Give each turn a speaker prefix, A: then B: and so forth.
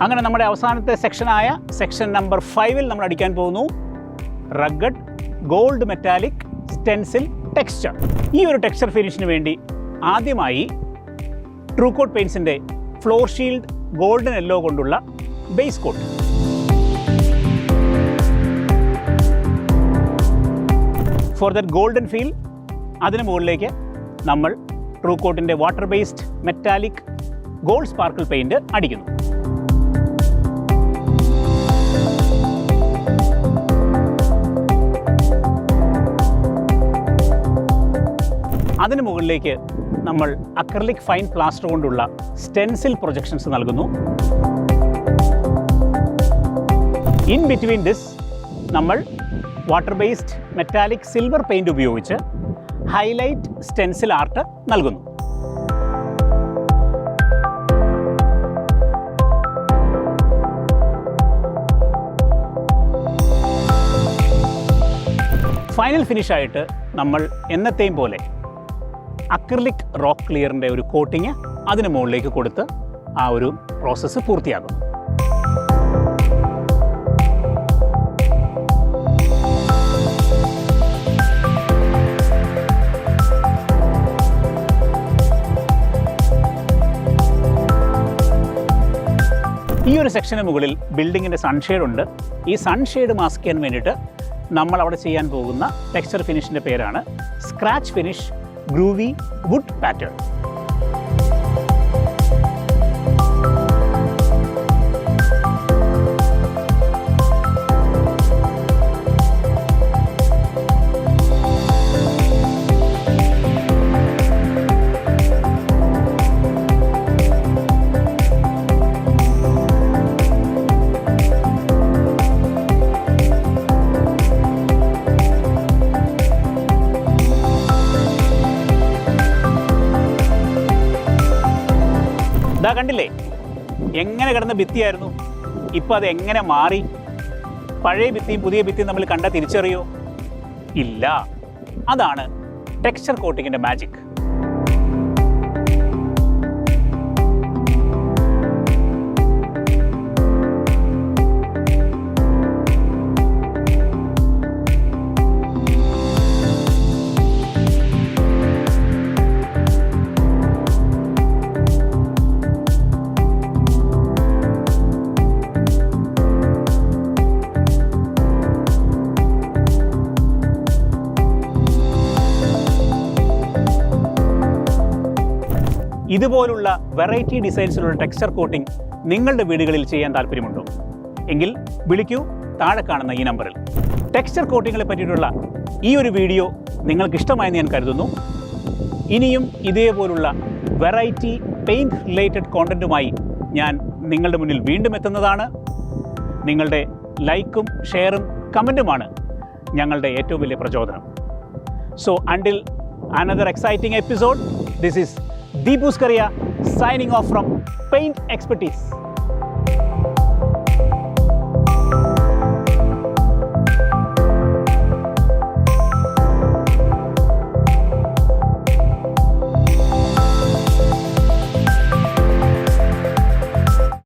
A: അങ്ങനെ നമ്മുടെ അവസാനത്തെ സെക്ഷനായ സെക്ഷൻ നമ്പർ ഫൈവിൽ നമ്മൾ അടിക്കാൻ പോകുന്നു. Rugged gold metallic stencil texture ഈ ഒരു ടെക്സ്ചർ ഫിനിഷിന് വേണ്ടി ആദ്യമായി ട്രൂകോട്ട് പെയിൻസിന്റെ ഫ്ലോർ ഷീൽഡ് ഗോൾഡൻ യെല്ലോ കൊണ്ടുള്ള base coat for that golden feel അതിന് മുകളിലേക്ക് നമ്മൾ ട്രൂകോട്ടിന്റെ water based metallic gold sparkle paint അടിക്കുന്നു. അതിന് മുകളിലേക്ക് നമ്മൾ അക്രലിക് ഫൈൻ പ്ലാസ്റ്റർ കൊണ്ടുള്ള സ്റ്റെൻസിൽ പ്രൊജക്ഷൻസ് നൽകുന്നു. ഇൻ ബിറ്റ്വീൻ ദിസ് നമ്മൾ water based metallic silver paint ഉപയോഗിച്ച് ഹൈലൈറ്റ് സ്റ്റെൻസിൽ ആർട്ട് നൽകുന്നു. ഫൈനൽ ഫിനിഷായിട്ട് നമ്മൾ എന്നത്തെയും പോലെ അക്രിലിക് റോക്ക് ക്ലിയറിന്റെ ഒരു കോട്ടിങ് അതിന് മുകളിലേക്ക് കൊടുത്ത് ആ ഒരു പ്രോസസ്സ് പൂർത്തിയാകും ഈ ഒരു സെക്ഷന് മുകളിൽ ബിൽഡിങ്ങിന്റെ സൺഷെയ്ഡ് ഉണ്ട്. ഈ സൺഷെയ്ഡ് മാസ്ക് ചെയ്യാൻ വേണ്ടിയിട്ട് നമ്മൾ അവിടെ ചെയ്യാൻ പോകുന്ന ടെക്സ്ചർ ഫിനിഷിന്റെ പേരാണ് scratch finish groovy wood pattern. ഇതാ കണ്ടില്ലേ? എങ്ങനെ കിടന്ന ഭിത്തിയായിരുന്നു? ഇപ്പോൾ അത് എങ്ങനെ മാറി? പഴയ ഭിത്തിയും പുതിയ ഭിത്തിയും നമ്മൾ കണ്ട തിരിച്ചറിയോ? ഇല്ല. അതാണ് ടെക്സ്ചർ കോട്ടിങ്ങിന്റെ മാജിക്. ഇതുപോലുള്ള വെറൈറ്റി ഡിസൈൻസിലുള്ള ടെക്സ്ചർ കോട്ടിംഗ് നിങ്ങളുടെ വീടുകളിൽ ചെയ്യാൻ താല്പര്യമുണ്ടോ? എങ്കിൽ വിളിക്കൂ താഴെ കാണുന്ന ഈ നമ്പറിൽ. ടെക്സ്ചർ കോട്ടിങ്ങിനെ പറ്റിയിട്ടുള്ള ഈ ഒരു വീഡിയോ നിങ്ങൾക്ക് ഇഷ്ടമായെന്ന് ഞാൻ കരുതുന്നു. ഇനിയും ഇതേപോലുള്ള വെറൈറ്റി പെയിന്റ് റിലേറ്റഡ് കോണ്ടന്റുമായി ഞാൻ നിങ്ങളുടെ മുന്നിൽ വീണ്ടും എത്തുന്നതാണ്. നിങ്ങളുടെ ലൈക്കും ഷെയറും കമന്റുമാണ് ഞങ്ങളുടെ ഏറ്റവും വലിയ പ്രചോദനം. So until another exciting episode this this is Deepuskaria signing off from Paint Expertise.